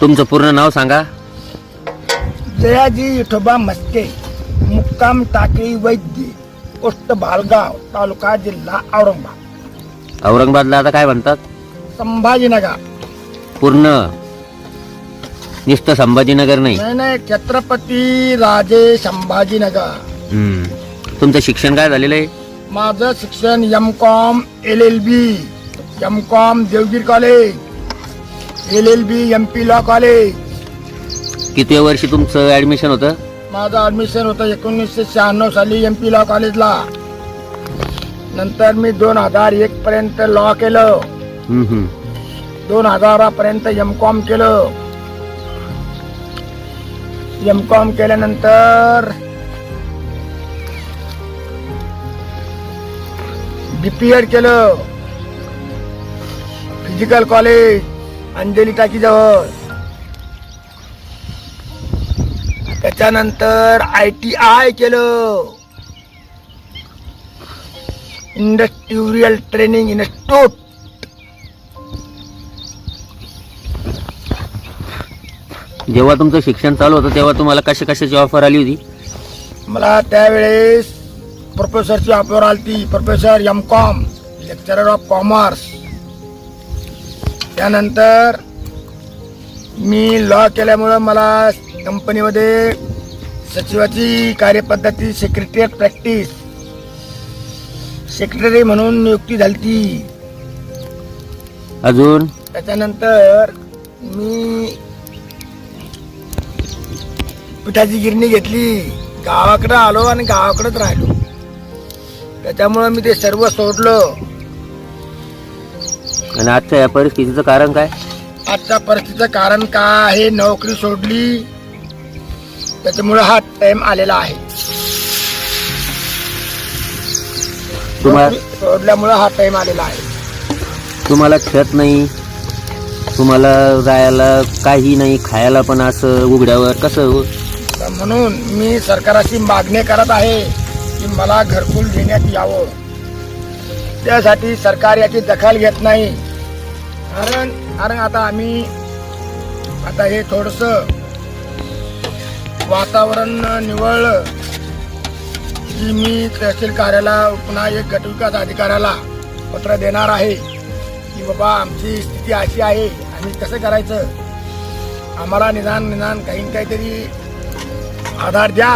तुमचं पूर्ण नाव सांगा. जयाजी विठोबा मस्के मुक्काम टाकळी वैद्य पोस्ट भालगाव तालुका जिल्हा औरंगाबाद. औरंगाबादला आता काय म्हणतात? संभाजीनगर. पूर्ण. नुसतं संभाजीनगर नाही. नाही नाही छत्रपती राजे संभाजीनगर. हम्म. तुमचं शिक्षण काय झालेलं आहे? माझं शिक्षण M com L L B M com Devgiri college. L L B M P law college किती वर्षी तुमचं ऍडमिशन होतं? माझं ऍडमिशन होतं एकोणीसशे शहाण्णव साली एम पी लॉ कॉलेजला नंतर मी दोन हजार एक पर्यंत लॉ केलं. हम्म, हम्म. दोन हजारापर्यंत एम कॉम केलं. एम कॉम केल्यानंतर बीपीएड केलं. फिजिकल कॉलेज अंजली टाकीजवळ त्याच्यानंतर आय टी आय केलं. इंडस्ट्रियल ट्रेनिंग इन्स्टिट्यूट जेव्हा तुमचं शिक्षण चालू होतं तेव्हा तुम्हाला कशा कशाची ऑफर आली होती? मला त्यावेळेस प्रोफेसरची ऑफर आलती. Professor M com lecturer of commerce त्यानंतर मी लॉ केल्यामुळं मला कंपनीमध्ये सचिवाची कार्यपद्धती सेक्रेटरीत प्रॅक्टिस सेक्रेटरी म्हणून नियुक्ती झाली अजून? त्याच्यानंतर मी पिठाची गिरणी घेतली. गावाकडं आलो आणि गावाकडेच राहिलो. त्याच्यामुळं मी ते सर्व सोडलं. आणि आजच्या या परिस्थितीचं कारण काय? आजच्या परिस्थितीचं कारण काय आहे? नोकरी सोडली. त्याच्यामुळे हा टाइम आलेला आहे. तुम्हाला नोकरी सोडल्यामुळे हा टाइम आलेला आहे. तुम्हाला छत नाही? तुम्हाला जायला काही नाही? खायला पण असं उघड्यावर कसं? हो? तर म्हणून मी सरकाराची मागणी करत आहे की मला घरकुल देण्यात यावं. त्यासाठी सरकार याची दखल घेत नाही. कारण कारण आता आम्ही आता हे थोडस वातावरण निवळलं की मी तहसील कार्याला पुन्हा एक गटविकास अधिकाऱ्याला पत्र देणार आहे की बाबा आमची स्थिती अशी आहे आम्ही कसं करायचं? आम्हाला निदान निदान काही काहीतरी आधार द्या.